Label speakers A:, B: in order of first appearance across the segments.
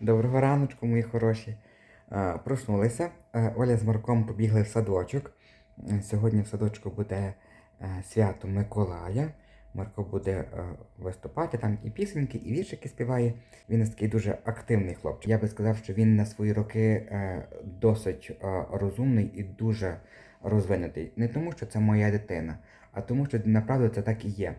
A: Доброго раночку, мої хороші. Е, Проснулися. Е, Оля з Марком побігли в садочок. Е, Сьогодні в садочку буде свято Миколая. Марко буде виступати, там і пісеньки, і віршики співає. Він такий дуже активний хлопчик. Я би сказав, що він на свої роки досить розумний і дуже розвинутий. Не тому, що це моя дитина, а тому, що направду це так і є.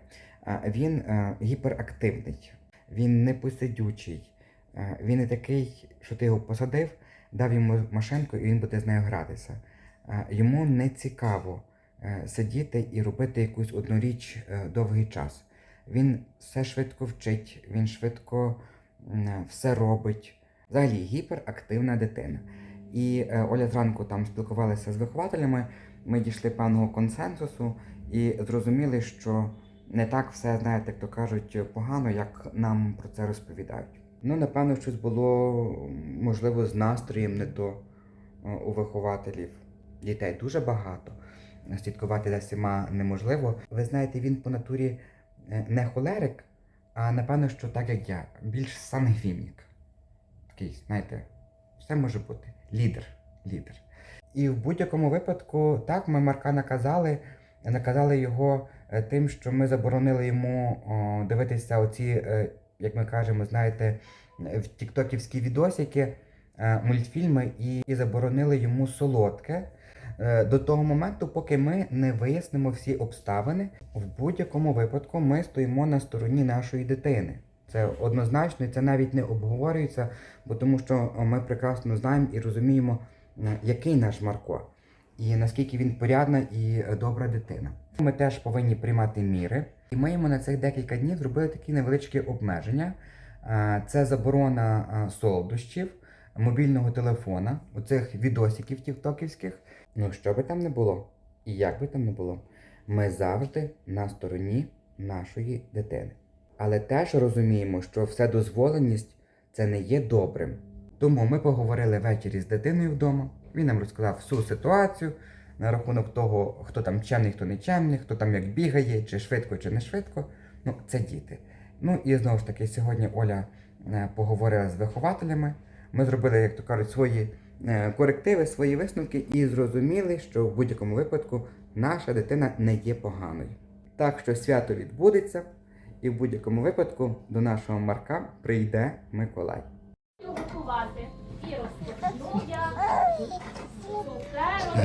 A: Він гіперактивний, він непосидючий. Е, Він не такий, що ти його посадив, дав йому машинку і він буде з нею гратися. Е, Йому не цікаво е, сидіти і робити якусь одну річ довгий час. Він все швидко вчить, він швидко все робить. Взагалі гіперактивна дитина. І Оля зранку там спілкувалася з вихователями, ми дійшли певного консенсусу і зрозуміли, що не так все, знаєте, як то кажуть, погано, як нам про це розповідають. Ну, напевно, щось було можливо з настроєм не то е, у вихователів. Дітей дуже багато. Слідкувати за всіма неможливо. Ви знаєте, він по натурі е, не холерик, а напевно, що так як я, більш сангвінік. Такий, знаєте, все може бути. Лідер. Лідер. І в будь-якому випадку, так, ми Марка наказали, наказали його е, тим, що ми заборонили йому дивитися оці, як ми кажемо, знаєте, в тіктоківські відосики, е, мультфільми і, і заборонили йому солодке. е, До того моменту, поки ми не вияснимо всі обставини, в будь-якому випадку ми стоїмо на стороні нашої дитини. Це однозначно, це навіть не обговорюється, бо тому що ми прекрасно знаємо і розуміємо, е, який наш Марко, і наскільки він порядна і е, добра дитина. Ми теж повинні приймати міри, і ми йому на цих декілька днів зробили такі невеличкі обмеження. Це заборона солодощів, мобільного телефона, оцих відосиків тіктоківських. Ну що би там не було, і як би там не було, ми завжди на стороні нашої дитини. Але теж розуміємо, що вседозволеність це не є добрим. Тому ми поговорили ввечері з дитиною вдома. Він нам розказав всю ситуацію на рахунок того, хто там чемний, хто не чемний, хто там як бігає, чи швидко, чи не швидко. Ну, це діти. Ну і знову ж таки, сьогодні Оля е, поговорила з вихователями. Ми зробили, як то кажуть, свої е, корективи, свої висновки і зрозуміли, що в будь-якому випадку наша дитина не є поганою. Так що свято відбудеться, і в будь-якому випадку до нашого Марка прийде Миколай.
B: готувати. І розпочну я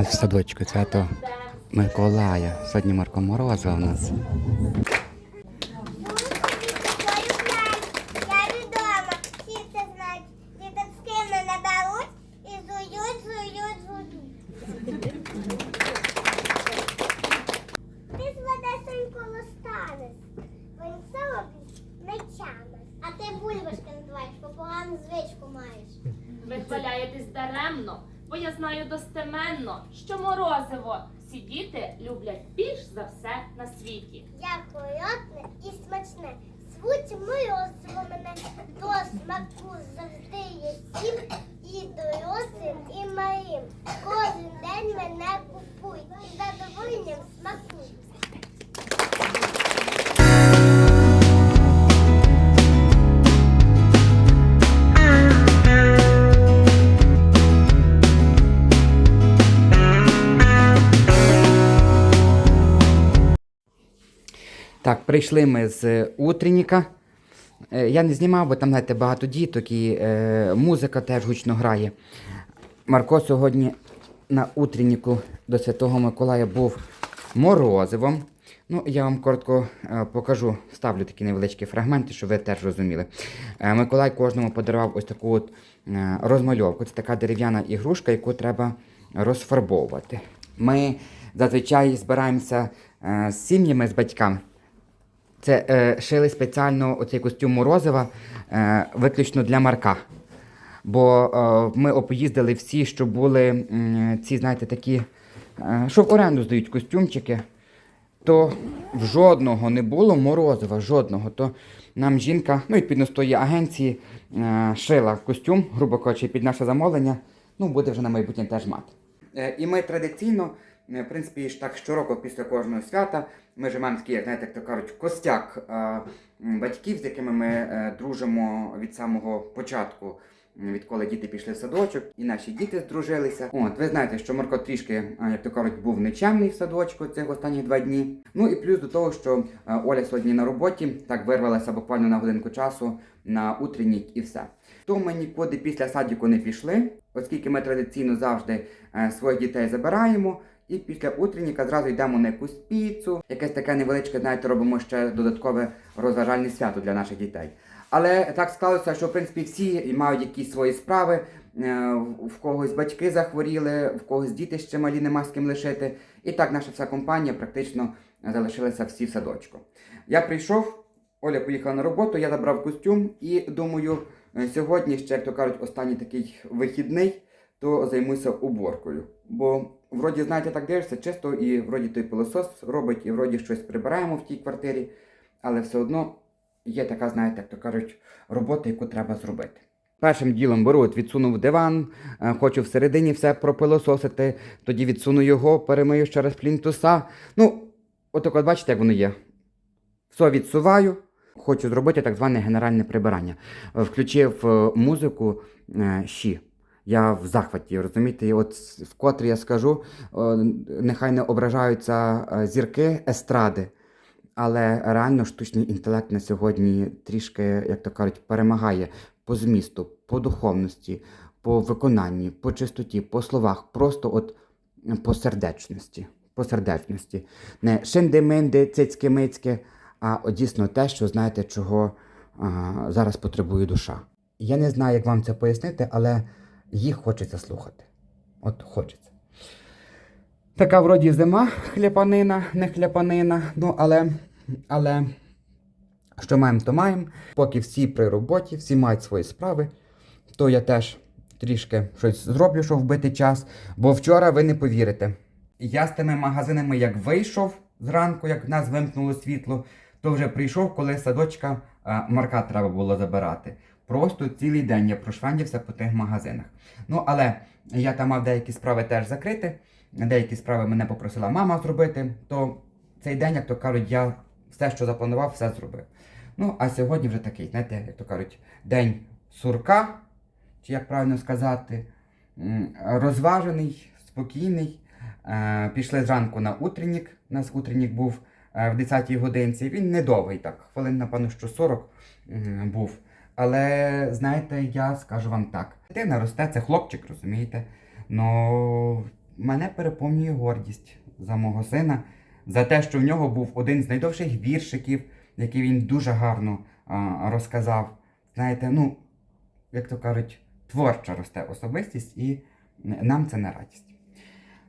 A: В садочку свято Миколая. Сьогодні Марко Мороза у нас.
C: Я відома, всі це знають. Діточки мене беруть і зують, зують, зують. Ти зведесенько це робить мечами. А ти бульбашки називаєш, бо погану звичку маєш.
B: Ви хваляєтесь даремно, бо я знаю достеменно, що морозиво всі діти люблять більш за все на світі.
C: Холодне і смачне. Звуть морозиво мене до смаку завжди є сім і дорослим, і малим. Кожен день мене
A: прийшли ми з утренніка. Е, Я не знімав, бо там, знаєте, багато діток і е, музика теж гучно грає. Марко сьогодні на утренніку до Святого Миколая був морозивом. Ну, я вам коротко е, покажу, ставлю такі невеличкі фрагменти, щоб ви теж розуміли. Е, Миколай кожному подарував ось таку от, е, розмальовку. Це така дерев'яна ігрушка, яку треба розфарбовувати. Ми зазвичай збираємося е, з сім'ями, з батьками. Це е, шили спеціально оцей костюм Морозива е, виключно для Марка. Бо е, ми об'їздили всі, що були м, ці, знаєте, такі, е, що в оренду здають костюмчики, то в жодного не було морозива, жодного. То нам жінка, ну відповідно з тої агенції, е, шила костюм, грубо кажучи, під наше замовлення. Ну, буде вже на майбутнє теж мати. Е, і ми традиційно е, в принципі, так щороку після кожного свята ми маємо такий, як знаєте, як то кажуть, костяк е, батьків, з якими ми е, дружимо від самого початку. Відколи діти пішли в садочок, і наші діти здружилися. От, ви знаєте, що Марко трішки, е, як то кажуть, був нечемний в садочку цих останніх два дні. Ну і плюс до того, що е, Оля сьогодні на роботі, так вирвалася буквально на годинку часу на утреннік і все. То ми нікуди після садіку не пішли, оскільки ми традиційно завжди е, своїх дітей забираємо. І після утренніка зразу йдемо на якусь піцу, якесь таке невеличке, знаєте, робимо ще додаткове розважальне свято для наших дітей. Але так склалося, що в принципі всі мають якісь свої справи. Е, В когось батьки захворіли, в когось діти ще малі нема з ким лишити. І так наша вся компанія практично залишилася всі в садочку. Я прийшов, Оля поїхала на роботу, я забрав костюм і думаю, е, сьогодні ще, як то кажуть, останній такий вихідний, то займуся уборкою. Бо вроді, знаєте, так дивишся, чисто і вроді той пилосос робить, і вроді щось прибираємо в тій квартирі, але все одно є така, знаєте, як то кажуть, робота, яку треба зробити. Першим ділом беру, от відсунув диван, е, хочу всередині все пропилососити, тоді відсуну його, перемию ще раз плінтуса. Ну, отак от бачите, як воно є. Все відсуваю. Хочу зробити так зване генеральне прибирання. Е, Включив е, музику щі. Я в захваті, розумієте, і от вкотре я скажу, нехай не ображаються е, зірки естради, але реально штучний інтелект на сьогодні трішки, як то кажуть, перемагає по змісту, по духовності, по виконанні, по чистоті, по словах, просто от по сердечності. По сердечності. Не шинди-минди, цицьки-мицьки, а от дійсно те, що знаєте, чого а, зараз потребує душа. Я не знаю, як вам це пояснити, але їх хочеться слухати. От хочеться. Така вроді зима, хляпанина, не хляпанина. Ну, але, але що маємо, то маємо. Поки всі при роботі, всі мають свої справи, то я теж трішки щось зроблю, щоб вбити час. Бо вчора ви не повірите. Я з тими магазинами, як вийшов зранку, як нас вимкнуло світло, то вже прийшов, коли садочка а, Марка треба було забирати. Просто цілий день я прошвендівся по тих магазинах. Ну, але я там мав деякі справи теж закрити. Деякі справи мене попросила мама зробити. То цей день, як то кажуть, я все, що запланував, все зробив. Ну, а сьогодні вже такий, знаєте, як то кажуть, день сурка, чи як правильно сказати, розважений, спокійний. Е, Пішли зранку на утреннік. У нас утреннік був е, в 10-й годинці. Він недовгий, так, хвилин, напевно, що 40 був. Але знаєте, я скажу вам так: дитина росте, це хлопчик, розумієте? Ну, мене переповнює гордість за мого сина, за те, що в нього був один з найдовших віршиків, який він дуже гарно а, розказав. Знаєте, ну, як то кажуть, творча росте особистість, і нам це не радість.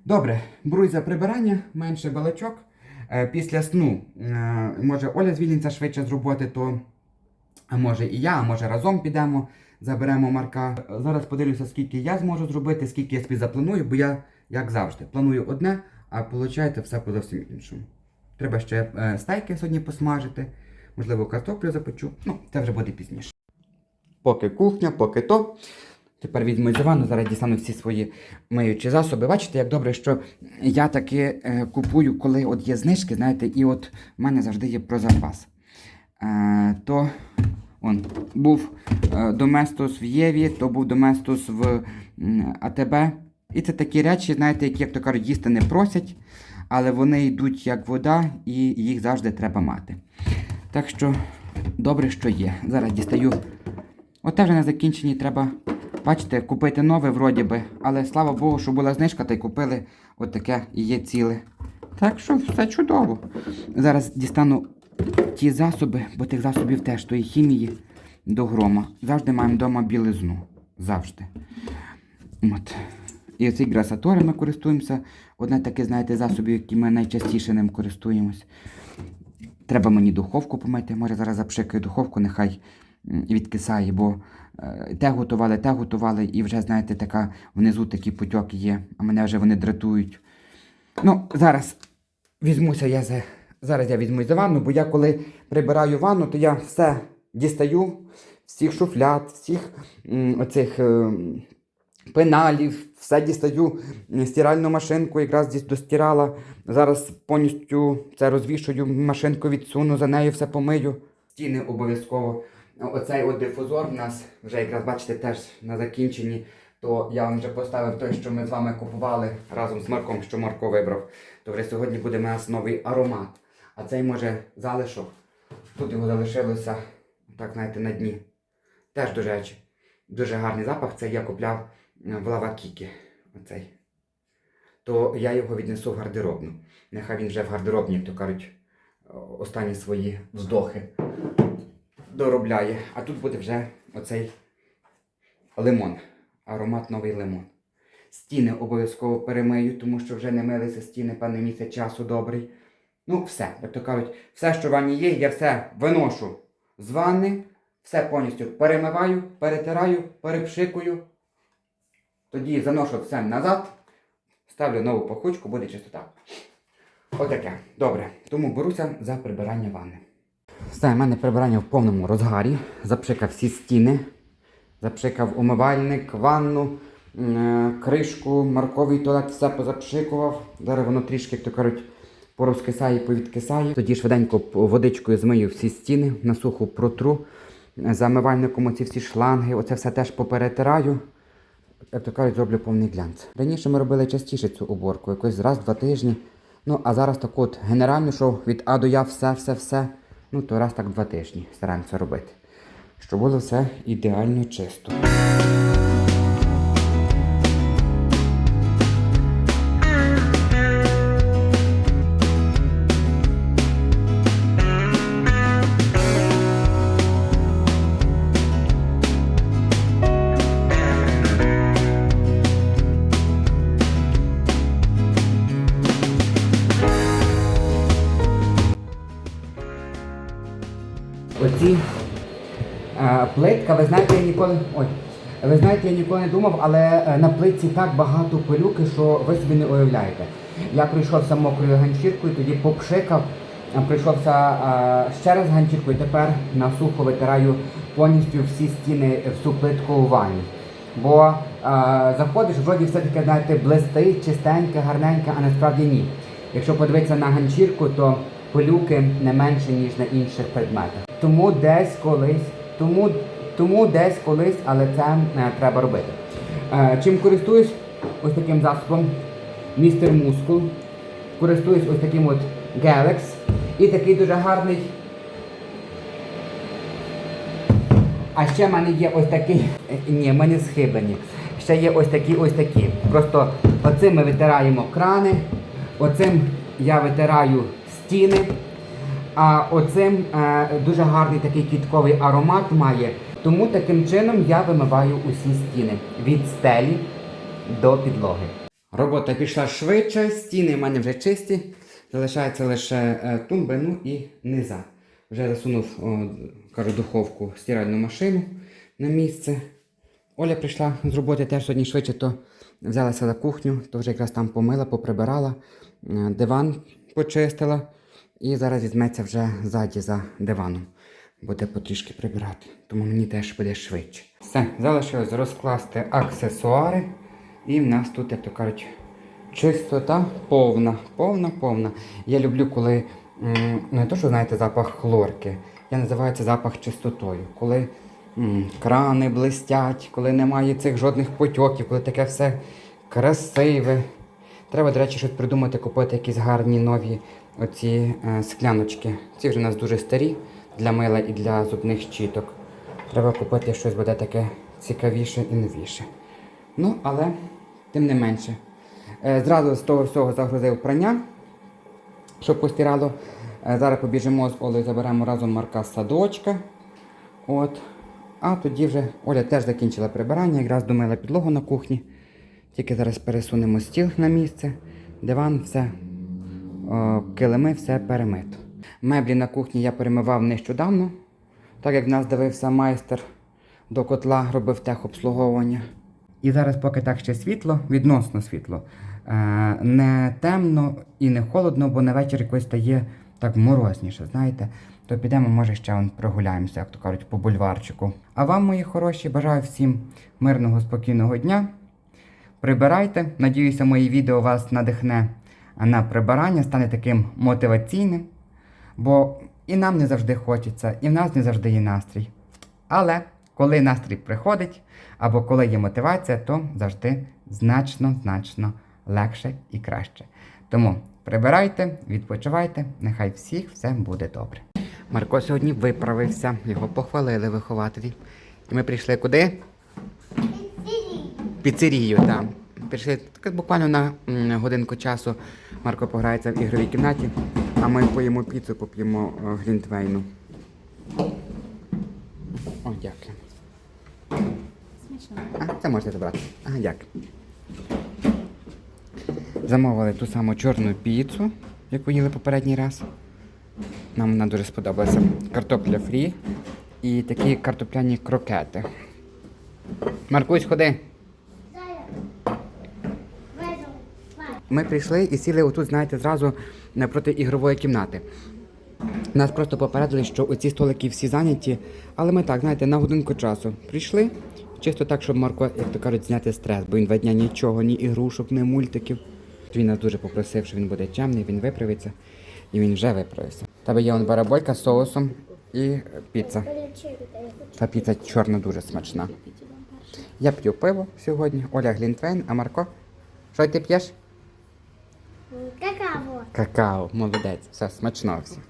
A: Добре, берусь за прибирання, менше балачок. Е, Після сну, е, може, Оля звільниться швидше з роботи, то може і я, а може разом підемо, заберемо Марка. Зараз подивлюся, скільки я зможу зробити, скільки я собі запланую, бо я, як завжди, планую одне, а виходить все по зовсім іншому. Треба ще е, стейки сьогодні посмажити, можливо, картоплю запечу. Ну, це вже буде пізніше. Поки кухня, поки то. Тепер з зараз дістану всі свої миючі засоби. Бачите, як добре, що я таки е, купую, коли от є знижки, знаєте, і от в мене завжди є про запас. Е, то он, був е, Доместос в Єві, то був Доместос в м, АТБ. І це такі речі, знаєте, які, як то кажуть, їсти не просять, але вони йдуть як вода, і їх завжди треба мати. Так що добре, що є. Зараз дістаю. Оте вже на закінченні треба, бачите, купити нове вроді би, але слава Богу, що була знижка, та й купили отаке і є ціле. Так що все чудово. Зараз дістану ті засоби, бо тих засобів теж тої хімії до грома. Завжди маємо вдома білизну. Завжди. От. І оці грасатори ми користуємося. Одне таке, знаєте, засобів, які ми найчастіше ним користуємось. Треба мені духовку помити. Може зараз запшикаю духовку, нехай м, відкисає, бо е, те готували, те готували, і вже, знаєте, така внизу такі потьоки є, а мене вже вони дратують. Ну, зараз візьмуся я за. Зараз я візьмусь за ванну, бо я коли прибираю ванну, то я все дістаю, всіх шуфлят, всіх м, оцих ем, пеналів, все дістаю стиральну машинку, якраз достирала. Зараз повністю це розвішую, машинку відсуну, за нею все помию. Стіни обов'язково. Оцей от дифузор в нас вже якраз бачите теж на закінченні. То я вам вже поставив той, що ми з вами купували разом з Марком, що Марко вибрав. То вже сьогодні буде у нас новий аромат. А цей може залишок. Тут його залишилося, так знаєте, на дні. Теж до речі, дуже гарний запах. Це я купляв е, в Лавакікі. Оцей. То я його віднесу в гардеробну. Нехай він вже в гардеробні, то кажуть, останні свої вздохи доробляє. А тут буде вже оцей лимон. Аромат новий лимон. Стіни обов'язково перемию, тому що вже не милися стіни певний місяць часу добрий. Ну, все, як то кажуть, все, що в ванні є, я все виношу з ванни, все повністю перемиваю, перетираю, перепшикую. Тоді заношу все назад, ставлю нову пахучку, буде чистота. Отаке. Добре. Тому беруся за прибирання ванни. Все, в мене прибирання в повному розгарі. Запшикав всі стіни, запшикав умивальник, ванну, е, кришку, марковий туалет, все позапшикував. Зараз воно трішки, як то кажуть, порозкисає, повідкисає. Тоді швиденько водичкою змию всі стіни, на суху протру. За омивальником оці всі шланги, оце все теж поперетираю. Як то кажуть, зроблю повний глянц. Раніше ми робили частіше цю уборку, якось раз-два тижні. Ну, а зараз так от генерально, що від А до Я все, все, все. Ну, то раз так два тижні стараємося робити. Щоб було все ідеально чисто. Оці е, плитка, ви знаєте, я ніколи. Ой, ви знаєте, я ніколи не думав, але е, на плитці так багато пилюки, що ви собі не уявляєте. Я прийшовся мокрою ганчіркою, тоді попшикав, прийшовся е, ще раз ганчіркою, тепер на сухо витираю повністю всі стіни всю плитку у ванні. Бо е, заходиш, вроді все таке, знаєте, блистить, чистеньке, гарненьке, а насправді ні. Якщо подивитися на ганчірку, то пилюки не менше, ніж на інших предметах. Тому десь колись, тому, тому десь колись, але це е, треба робити. Е, чим користуюсь? Ось таким засобом Містер Мускул. Користуюсь ось таким от Galax. І такий дуже гарний. А ще в мене є ось такий. е, Ні, в мене схиблені. Ще є ось такі, ось такі. Просто оцим ми витираємо крани, оцим я витираю стіни. А оцим е, дуже гарний такий квітковий аромат має. Тому таким чином я вимиваю усі стіни від стелі до підлоги. Робота пішла швидше, стіни в мене вже чисті. Залишається лише е, тумби, ну і низа. Вже засунув, о, кажу, духовку стиральну машину на місце. Оля прийшла з роботи теж сьогодні швидше, то взялася за кухню, то вже якраз там помила, поприбирала, е, диван почистила. І зараз візьметься вже ззаді за диваном. Буде потрішки прибирати. Тому мені теж буде швидше. Все, залишилось розкласти аксесуари. І в нас тут, як то кажуть, чистота повна, повна, повна. Я люблю, коли не то, що знаєте, запах хлорки. Я називаю це запах чистотою. Коли крани блистять, коли немає цих жодних потьоків, коли таке все красиве. Треба, до речі, щось придумати, купити якісь гарні нові оці е, скляночки. Ці вже у нас дуже старі для мила і для зубних щіток. Треба купити щось буде таке цікавіше і новіше. Ну, але тим не менше. Е, зразу з того всього загрузив прання, щоб постирало. Е, зараз побіжимо з Олею, заберемо разом Марка з садочка. От. А тоді вже Оля теж закінчила прибирання, якраз домила підлогу на кухні. Тільки зараз пересунемо стіл на місце, диван, все, о, килими, все перемито. Меблі на кухні я перемивав нещодавно, так як в нас дивився майстер до котла, робив техобслуговування. І зараз, поки так ще світло, відносно світло, е, не темно і не холодно, бо на вечір якось стає так морозніше, знаєте. То підемо, може, ще он прогуляємося, як то кажуть, по бульварчику. А вам, мої хороші, бажаю всім мирного, спокійного дня. Прибирайте. Надіюся, моє відео вас надихне на прибирання, стане таким мотиваційним. Бо і нам не завжди хочеться, і в нас не завжди є настрій. Але коли настрій приходить, або коли є мотивація, то завжди значно, значно легше і краще. Тому прибирайте, відпочивайте, нехай всіх все буде добре. Марко сьогодні виправився, його похвалили вихователі. І ми прийшли куди? Піцерію, так. Прийшли так, буквально на годинку часу. Марко пограється в ігровій кімнаті, а ми поїмо піцу, поп'ємо е, глінтвейну. О, дякую.
B: Смачно.
A: А, це можете забрати. Ага, дякую. Замовили ту саму чорну піцу, яку їли попередній раз. Нам вона дуже сподобалася. Картопля фрі і такі картопляні крокети. Маркусь, ходи. Ми прийшли і сіли отут, знаєте, зразу напроти ігрової кімнати. Нас просто попередили, що оці столики всі зайняті, але ми так, знаєте, на годинку часу прийшли, чисто так, щоб Марко, як то кажуть, зняти стрес, бо він два дня нічого, ні ігрушок, ні мультиків. Він нас дуже попросив, що він буде чемний, він виправиться, і він вже виправився. Тебе є он бараболька з соусом і е, піца. Та піца чорна дуже смачна. Я п'ю пиво сьогодні, Оля Глінтвейн, а Марко? Що ти п'єш?
C: Какао.
A: Какао, молодець, все смачно всім.